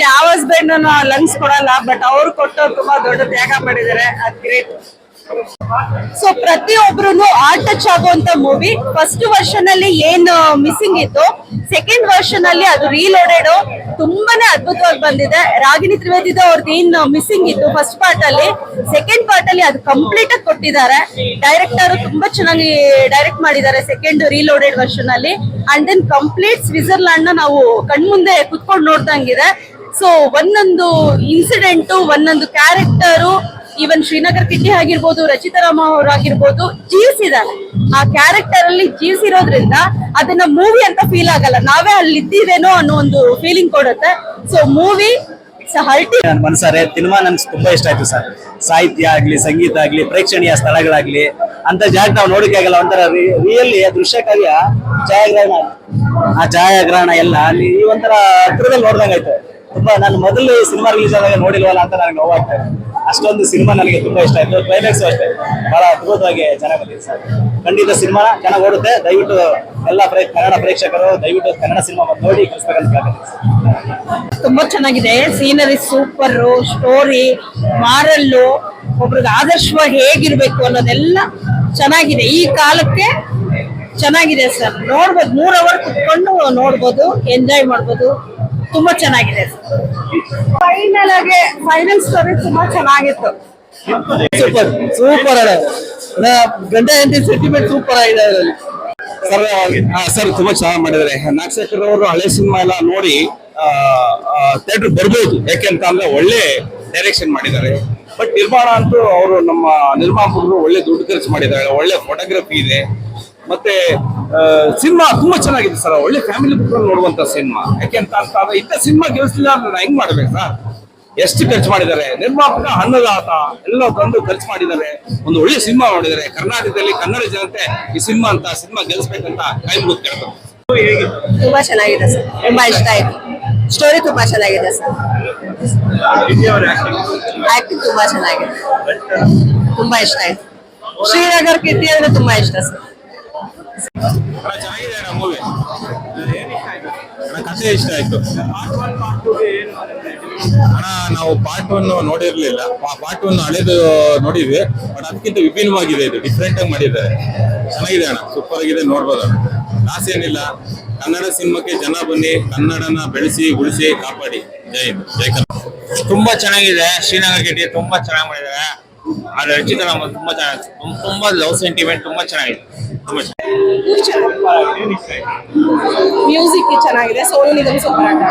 ಯಾವ husband lungs ಕೊಡಲ್ಲ but ಅವ್ರು ಕೊಟ್ಟು ತುಂಬಾ ದೊಡ್ಡ ತ್ಯಾಗ ಮಾಡಿದ್ದಾರೆ. ಅದ್ ಗ್ರೇಟ್ ಸೊ ಪ್ರತಿಯೊಬ್ರು ಆರ್ಟ್ ಟಚ್ ಆಗುವಂತ ಮೂವಿ ಫಸ್ಟ್ ವರ್ಷನ್ ಅಲ್ಲಿ ಏನ್ ಮಿಸ್ಸಿಂಗ್ ಇತ್ತು. ಸೆಕೆಂಡ್ ವರ್ಷನ್ ಅಲ್ಲಿ ಅದು ರೀಲೋಡೆಡ್ ತುಂಬಾನೇ ಅದ್ಭುತವಾಗಿ ಬಂದಿದೆ. ರಾಗಿಣಿ ತ್ರಿವೇದಿದ ಅವ್ರದ್ದು ಏನ್ ಮಿಸ್ಸಿಂಗ್ ಇತ್ತು ಫಸ್ಟ್ ಪಾರ್ಟ್ ಅಲ್ಲಿ. ಸೆಕೆಂಡ್ ಪಾರ್ಟ್ ಅಲ್ಲಿ ಅದು ಕಂಪ್ಲೀಟ್ ಆಗಿ ಕೊಟ್ಟಿದ್ದಾರೆ. ಡೈರೆಕ್ಟರ್ ತುಂಬಾ ಚೆನ್ನಾಗಿ ಡೈರೆಕ್ಟ್ ಮಾಡಿದ್ದಾರೆ ಸೆಕೆಂಡ್ ರೀಲೋಡೆಡ್ ವರ್ಷನ್ ಅಲ್ಲಿ ಅಂಡ್ ದೆನ್ ಕಂಪ್ಲೀಟ್ ಸ್ವಿಟ್ಜರ್ಲ್ಯಾಂಡ್ನ ನಾವು ಕಣ್ಮುಂದೆ ಕುತ್ಕೊಂಡು ನೋಡ್ದಂಗಿದೆ. ಸೊ ಒಂದೊಂದು ಇನ್ಸಿಡೆಂಟ್ ಒಂದೊಂದು ಕ್ಯಾರೆಕ್ಟರು ಈವನ್ ಶ್ರೀನಗರ್ ಕಿಟ್ಟಿ ಆಗಿರ್ಬೋದು ರಚಿತಾ ರಾಮ ಅವರಾಗಿರ್ಬೋದು, ಜೀವಿಸಿದ್ದಾರೆ. ಆ ಕ್ಯಾರೆಕ್ಟರ್ ಅಲ್ಲಿ ಜೀವಿಸಿರೋದ್ರಿಂದ ಅದನ್ನ ಮೂವಿ ಅಂತ ಫೀಲ್ ಆಗಲ್ಲ. ನಾವೇ ಅಲ್ಲಿ ಇದ್ದೀವೇನೋ ಅನ್ನೋ ಒಂದು ಫೀಲಿಂಗ್ ಕೊಡುತ್ತೆ. ಸೊ ಮೂವಿ ನನ್ನ ಮನಸಾರೆ ಸಿನಿಮಾ ನನ್ಗೆ ತುಂಬಾ ಇಷ್ಟ ಆಯ್ತು ಸರ್. ಸಾಹಿತ್ಯ ಆಗ್ಲಿ, ಸಂಗೀತ ಆಗ್ಲಿ, ಪ್ರೇಕ್ಷಣೀಯ ಸ್ಥಳಗಳಾಗ್ಲಿ, ಅಂತ ಜಾಗ ನಾವು ನೋಡಕ್ಕೆ ಆಗಲ್ಲ, ಒಂಥರ ರಿಯಲಿ ದೃಶ್ಯ ಕಾರ್ಯ ಛಾಯಾಗ್ರಹಣ ಆ ಛಾಯಾಗ್ರಹಣ ಎಲ್ಲ ಅಲ್ಲಿ ಈ ಒಂಥರ ಹತ್ರದಲ್ಲಿ ನೋಡ್ದಂಗಾಯ್ತು. ತುಂಬಾ ನಾನು ಮೊದಲು ಸಿನಿಮಾ ರಿಲೀಸ್ ಆದಾಗ ನೋಡಿಲ್ವಲ್ಲ ಅಂತ ನನಗೆ ನೋವಾಗ್ತಾ ಇದೆ ಅಷ್ಟೊಂದು ಸಿನಿಮಾ ನನಗೆ ತುಂಬಾ ಇಷ್ಟ ಆಯ್ತು. ಕ್ಲೈಮ್ಯಾಕ್ಸ್ ಅಷ್ಟೇ. ಬಹಳ ಅದ್ಭುತವಾಗಿ ಚೆನ್ನಾಗಿ ಬಂದಿದೆ ಸರ್. ಖಂಡಿತ ಸಿನಿಮಾ ಚೆನ್ನಾಗಿ ಓಡುತ್ತೆ. ದಯವಿಟ್ಟು ಎಲ್ಲ ಕನ್ನಡ ಪ್ರೇಕ್ಷಕರು ದಯವಿಟ್ಟು ಕನ್ನಡ ಸಿನಿಮಾ ನೋಡಿ ಕಲಿಸ್ಬೇಕಂತ ಸರ್. ತುಂಬಾ ಚೆನ್ನಾಗಿದೆ. ಸೀನರಿ ಸೂಪರ್ ಸ್ಟೋರಿ ಮಾರಲ್ಲು, ಒಬ್ರಿಗೆ ಆದರ್ಶವಾಗಿ ಹೇಗಿರ್ಬೇಕು ಅನ್ನೋದೆಲ್ಲ ಚೆನ್ನಾಗಿದೆ. ಈ ಕಾಲಕ್ಕೆ ಚೆನ್ನಾಗಿದೆ ಸರ್. ನೋಡ್ಬೋದು ಮೂರ್ ಅವರ್ ಕುತ್ಕೊಂಡು ನೋಡ್ಬೋದು ಎಂಜಾಯ್ ಮಾಡ್ಬೋದು. ತುಂಬಾ ಚೆನ್ನಾಗಿದೆ. ಫೈನಲ್ ಆಗಿ ಫೈನಲ್ ಸ್ಟೋರಿ ತುಂಬಾ ಚೆನ್ನಾಗಿತ್ತು. ಸೂಪರ್ ಸೂಪರ್ ಗಂಡ ಎಂಟಿ ಸೆಂಟಿಮೆಂಟ್ ಸೂಪರ್ ಆಗಿದೆ ಅದರಲ್ಲಿ. ಸರ್ ಸರ್ ತುಂಬಾ ಚೆನ್ನಾಗಿ ಮಾಡಿದ್ದಾರೆ. ನಾಗಶೇಖರ್ ಅವರು ಹಳೆ ಸಿನಿಮಾ ಎಲ್ಲ ನೋಡಿ ಥಿಯೇಟರ್ ಬರ್ಬೋದು. ಯಾಕೆಂತ ಅಂದ್ರೆ ಒಳ್ಳೆ ಡೈರೆಕ್ಷನ್ ಮಾಡಿದ್ದಾರೆ. ಬಟ್ ನಿರ್ಮಾಣ ಅಂತೂ ಅವರು ನಮ್ಮ ನಿರ್ಮಾಪಕರು ಒಳ್ಳೆ ದುಡ್ಡು ಖರ್ಚು ಮಾಡಿದ್ದಾರೆ. ಒಳ್ಳೆ ಫೋಟೋಗ್ರಫಿ ಇದೆ. ಮತ್ತೆ ಸಿನಿಮಾ ತುಂಬಾ ಚೆನ್ನಾಗಿದೆ ಸರ್. ಒಳ್ಳೆ ಫ್ಯಾಮಿಲಿ ನೋಡುವಂತ ಸಿನಿಮಾ. ಯಾಕೆ ಅಂತ ಅಂದ್ರೆ ಇಂಥ ಸಿನಿಮಾ ಗೆಲ್ಸಿಲ್ಲ ಅಂದ್ರೆ ನಾ ಹೆಂಗ್ ಮಾಡ್ಬೇಕು ಸರ್? ಎಷ್ಟು ಖರ್ಚು ಮಾಡಿದ್ದಾರೆ? ನಿರ್ಮಾಪಕ ಅನ್ನದಾತ ಎಲ್ಲ ತಂದು ಖರ್ಚು ಮಾಡಿದ್ದಾರೆ. ಒಂದು ಒಳ್ಳೆ ಸಿನಿಮಾ ಮಾಡಿದ್ದಾರೆ. ಕರ್ನಾಟಕದಲ್ಲಿ ಕನ್ನಡ ಜನತೆ ಈ ಸಿನಿಮಾ ಅಂತ ಸಿನಿಮಾ ಗೆಲ್ಸ್ಬೇಕಂತ ಕೈ ಮುಗಿದು ಕೇಳ್ತಾರೆ. ತುಂಬಾ ಚೆನ್ನಾಗಿದೆ ಸರ್. ತುಂಬಾ ಇಷ್ಟ ಆಯ್ತು. ಸ್ಟೋರಿ ತುಂಬಾ ಚೆನ್ನಾಗಿದೆ ಸರ್. ಆಕ್ಟಿಂಗ್ ತುಂಬಾ ಚೆನ್ನಾಗಿದೆ. ತುಂಬಾ ಇಷ್ಟ ಆಯ್ತು. ಶ್ರೀನಗರ್ ಕೀರ್ತಿ ಅಂದ್ರೆ ತುಂಬಾ ಇಷ್ಟ ಸರ್. ಚೆನ್ನಾಗಿದೆ ಮೂವಿ ಕಥೆ ಇಷ್ಟ ಆಯ್ತು ಅಣ್ಣ, ನಾವು ಪಾರ್ಟ್ ಒನ್ ನೋಡಿರ್ಲಿಲ್ಲ. ಪಾರ್ಟ್ ಒನ್ ಹಳೇದು ನೋಡಿದ್ವಿ ಬಟ್ ಅದಕ್ಕಿಂತ ವಿಭಿನ್ನವಾಗಿದೆ ಇದು. ಡಿಫ್ರೆಂಟ್ ಆಗಿ ಮಾಡಿದ್ದಾರೆ. ಚೆನ್ನಾಗಿದೆ ಅಣ್ಣ. ಸೂಪರ್ ಆಗಿದೆ, ನೋಡ್ಬೋದು ಲಾಸ್ ಏನಿಲ್ಲ. ಕನ್ನಡ ಸಿನಿಮಾಕ್ಕೆ ಜನ ಬನ್ನಿ, ಕನ್ನಡನ ಬೆಳೆಸಿ, ಉಳಿಸಿ, ಕಾಪಾಡಿ. ಜೈ ಜೈ ಕನ್ನಡ. ತುಂಬಾ ಚೆನ್ನಾಗಿದೆ. ಶ್ರೀನಗರ್ ಗೇಟ್ ತುಂಬಾ ಚೆನ್ನಾಗಿ ಮಾಡಿದ್ದಾರೆ. ಆ ಚಿತ್ರ ನಮಗೆ ತುಂಬಾ ಚೆನ್ನಾಗಿ ತುಂಬಾ ಲವ್ ಸೆಂಟಿಮೆಂಟ್ ತುಂಬಾ ಚೆನ್ನಾಗಿದೆ. ತುಂಬಾ ಮ್ಯೂಸಿಕ್ ಚೆನ್ನಾಗಿದೆ ಸೋನು ನಿಗಮ್ ಸೂಪರ್ ಆಟ